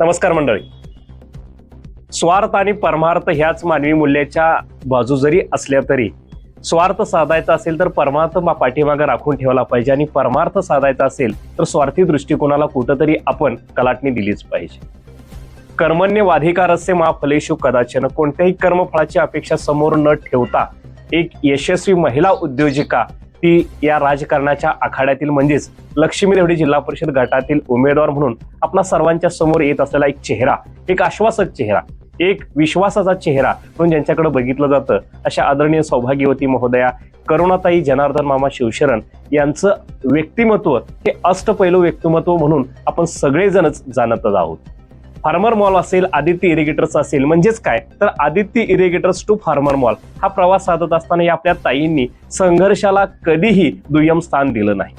नमस्कार मंडळी. स्वार्थ आणि परमार्थ ह्याच मानवी मूल्याच्या बाजू जरी असल्या तरी स्वार्थ साधायचा असेल तर परमार्थ मा- राखून ठेवला पाहिजे आणि परमार्थ साधायचा असेल तर स्वार्थी दृष्टिकोनाला कुठंतरी आपण कलाटणी दिलीच पाहिजे. कर्मण्य वाधिकारस्य मा फलेशु कदाचन कोणत्याही कर्मफळाची अपेक्षा समोर न ठेवता एक यशस्वी महिला उद्योजिका ती या राजकारणाच्या आखाड्यातील म्हणजेच लक्ष्मी देवडी जिल्हा परिषद गटातील उमेदवार म्हणून आपला सर्वांच्या समोर येत असलेला एक चेहरा एक आश्वासक चेहरा एक विश्वासाचा चेहरा म्हणून ज्यांच्याकडे बघितलं जातं अशा आदरणीय सौभाग्यवती महोदया करुणाताई जनार्दन मामा शिवशरण यांचं व्यक्तिमत्व हे अष्टपैलू व्यक्तिमत्व म्हणून आपण सगळेजणच जाणतच आहोत. फार्मर मॉल असेल आदित्य इरिगेटर्स असेल म्हणजेच काय? तर Aditya irrigators to farmer mall हा प्रवास साधत असताना या आपल्या ताईंनी संघर्षाला कधीही दुय्यम स्थान दिलं नाही.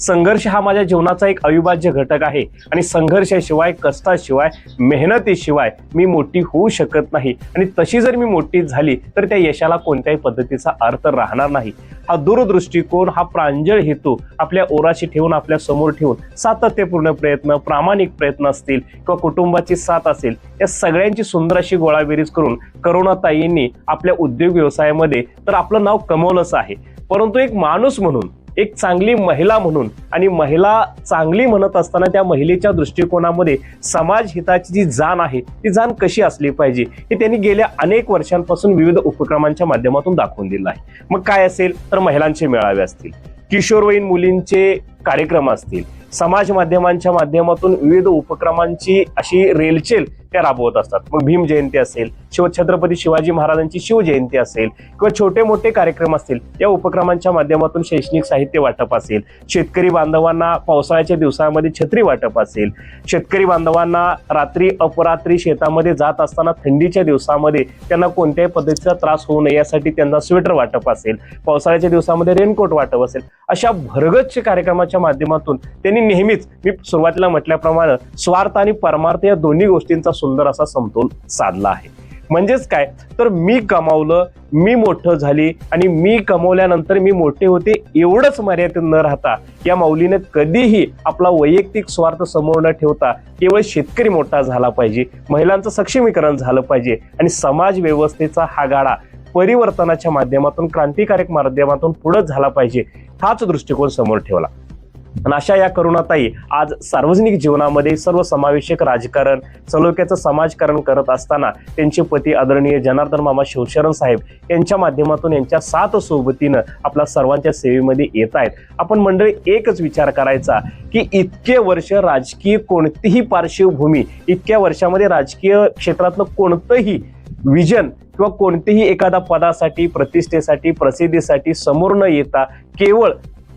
संघर्ष हा माझ्या जीवनाचा एक अविभाज्य घटक आहे आणि संघर्षाशिवाय कष्टाशिवाय मेहनतीशिवाय मी मोठी होऊ शकत नाही. आणि तशी जर मी मोठी झाली तर त्या यशाला कोणत्याही पद्धतीचा अर्थ राहणार नाही. हा दूरदृष्टिकोन हा प्रांजळ हेतू आपल्या ओराशी ठेवून आपल्यासमोर ठेवून सातत्यपूर्ण प्रयत्न प्रामाणिक प्रयत्न असतील किंवा कुटुंबाची साथ असेल या सगळ्यांची सुंदर अशी गोळाबेरीज करून करुणाताईंनी आपल्या उद्योग व्यवसायामध्ये तर आपलं नाव कमवलंच आहे. परंतु एक माणूस म्हणून एक चांगली महिला म्हणून आणि महिला चांगली म्हणत असताना त्या महिलेच्या दृष्टिकोनामध्ये समाज हिताची जी जाण आहे ती जाण कशी असली पाहिजे हे त्यांनी गेल्या अनेक वर्षांपासून विविध उपक्रमांच्या माध्यमातून दाखवून दिलं आहे. मग काय असेल? तर महिलांचे मेळावे असतील. किशोरवयीन मुलींचे कार्यक्रम असतील. समाज माध्यमांच्या माध्यमातून विविध उपक्रमांची अशी रेलचेल त्या राबवत असतात. मग भीम जयंती असेल शिव छत्रपती शिवाजी महाराजांची शिवजयंती असेल किंवा छोटे मोठे कार्यक्रम असतील या उपक्रमांच्या माध्यमातून शैक्षणिक साहित्य वाटप असेल. शेतकरी बांधवांना पावसाळ्याच्या दिवसामध्ये छत्री वाटप असेल. शेतकरी बांधवांना रात्री अपरात्री शेतामध्ये जात असताना थंडीच्या दिवसामध्ये त्यांना कोणत्याही पद्धतीचा त्रास होऊ नये यासाठी त्यांना स्वेटर वाटप असेल. पावसाळ्याच्या दिवसामध्ये रेनकोट वाटप असेल. अशा भरगच्च कार्यक्रमाच्या माध्यमातून त्यांनी नेहमीच मी सुरुवातीला म्हटल्याप्रमाणे स्वार्थ आणि परमार्थ या दोन्ही गोष्टींचा सुंदर असा समतोल साधला आहे. म्हणजेच काय? तर मी कमावलं मी मोठं झाली आणि मी कमवल्यानंतर मी मोठे होते एवढंच मर्यादित न राहता या माऊलीने कधीही आपला वैयक्तिक स्वार्थ समोर न ठेवता केवळ शेतकरी मोठा झाला पाहिजे महिलांचं सक्षमीकरण झालं पाहिजे आणि समाज व्यवस्थेचा हा गाडा परिवर्तनाच्या माध्यमातून क्रांतिकारक माध्यमातून पुढे झाला पाहिजे हाच दृष्टिकोन समोर ठेवला. आणि अशा या करुणाताई आज सार्वजनिक जीवनामध्ये सर्वसमावेशक राजकारण सलोख्याचं समाजकारण करत असताना त्यांचे पती आदरणीय जनार्दन मामा शिवशरण साहेब यांच्या माध्यमातून यांच्या सात सोबतीनं आपल्या सर्वांच्या सेवेमध्ये येत आहेत. आपण मंडळी एकच विचार करायचा की इतके वर्ष राजकीय कोणतीही पार्श्वभूमी इतक्या वर्षामध्ये राजकीय क्षेत्रातलं कोणतंही विजन किंवा कोणतेही एखादा पदासाठी प्रतिष्ठेसाठी प्रसिद्धीसाठी समोर न येता केवळ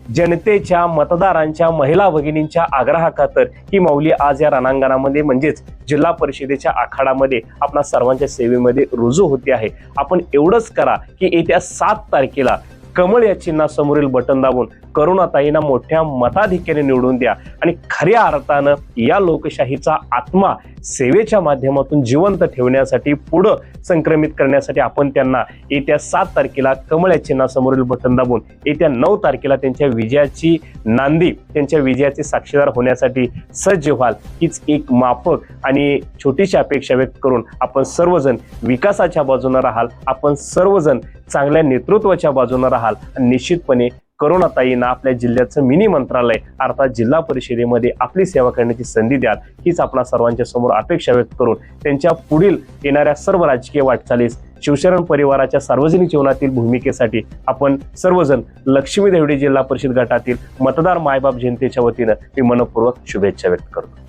जनतेच्या मतदारांच्या महिला भगिनींच्या आग्रहाखातर ही माऊली आज या रणांगणामध्ये म्हणजेच जिल्हा परिषदेच्या आखाडामध्ये आपणा सर्वांच्या सेवेमध्ये रुजू होते आहे. आपण एवढंच करा की येत्या सात तारखेला कमळ या चिन्हासमोरील बटन दाबून करुणाताईंना मोठ्या मताधिक्याने निवडून द्या. आणि खऱ्या अर्थानं या लोकशाहीचा आत्मा सेवेच्या माध्यमातून जिवंत ठेवण्यासाठी पुढं संक्रमित करण्यासाठी आपण त्यांना येत्या सात तारखेला कमळ या चिन्हासमोरील बटन दाबून येत्या नऊ तारखेला त्यांच्या विजयाची नांदी त्यांच्या विजयाचे साक्षीदार होण्यासाठी सज्ज व्हाल. हीच एक माफक आणि छोटीशी अपेक्षा व्यक्त करून आपण सर्वजण विकासाच्या बाजूने राहाल. आपण सर्वजण चांगल्या नेतृत्वाच्या बाजूने राहाल. आणि निश्चितपणे करुणाताईंना आपल्या जिल्ह्याचं मिनी मंत्रालय अर्थात जिल्हा परिषदेमध्ये आपली सेवा करण्याची संधी द्याल हीच आपल्या सर्वांच्या समोर अपेक्षा व्यक्त करून त्यांच्या पुढील येणाऱ्या सर्व राजकीय वाटचालीस शिवशरण परिवाराच्या सार्वजनिक जीवनातील भूमिकेसाठी आपण सर्वजण लक्ष्मी देवडी जिल्हा परिषद गटातील मतदार मायबाप जनतेच्या वतीनं मी मनपूर्वक शुभेच्छा व्यक्त करतो.